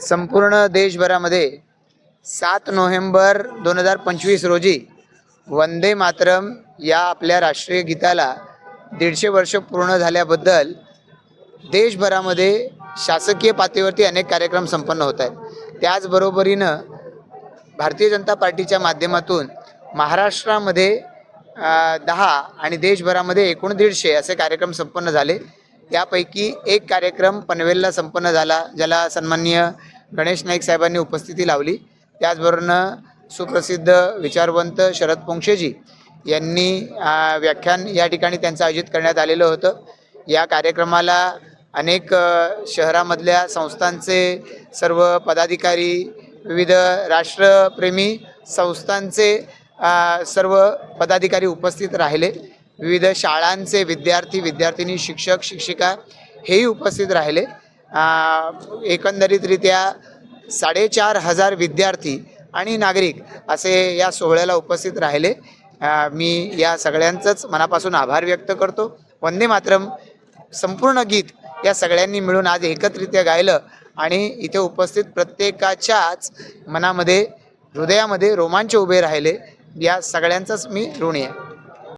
संपूर्ण देशभरामध्ये सात नोव्हेंबर दोन हजार पंचवीस रोजी वंदे मातरम या आपल्या राष्ट्रीय गीताला दीडशे वर्ष पूर्ण झाल्याबद्दल देशभरामध्ये शासकीय पातळीवरती अनेक कार्यक्रम संपन्न होत आहेत. त्याचबरोबरीनं भारतीय जनता पार्टीच्या माध्यमातून महाराष्ट्रामध्ये दहा आणि देशभरामध्ये एकूण दीडशे असे कार्यक्रम संपन्न झाले. त्यापैकी एक कार्यक्रम पनवेलला संपन्न झाला ज्याला सन्माननीय गणेश नाईक साहेबांनी उपस्थिती लावली. त्याचबरोबरनं सुप्रसिद्ध विचारवंत शरद पोंक्षेजी यांनी व्याख्यान या ठिकाणी त्यांचं आयोजित करण्यात आलेलं होतं. या कार्यक्रमाला अनेक शहरामधल्या संस्थांचे सर्व पदाधिकारी विविध राष्ट्रप्रेमी संस्थांचे सर्व पदाधिकारी उपस्थित राहिले. विविध शाळांचे विद्यार्थी विद्यार्थिनी शिक्षक शिक्षिका हेही उपस्थित राहिले. एकंदरीतरित्या साडेचार हजार विद्यार्थी आणि नागरिक असे या सोहळ्याला उपस्थित राहिले. मी या सगळ्यांचंच मनापासून आभार व्यक्त करतो. वंदे मातरम संपूर्ण गीत या सगळ्यांनी मिळून आज एकत्रित्या गायलं आणि इथे उपस्थित प्रत्येकाच्याच मनामध्ये हृदयामध्ये रोमांच उभे राहिले. या सगळ्यांचंच मी ऋणी आहे.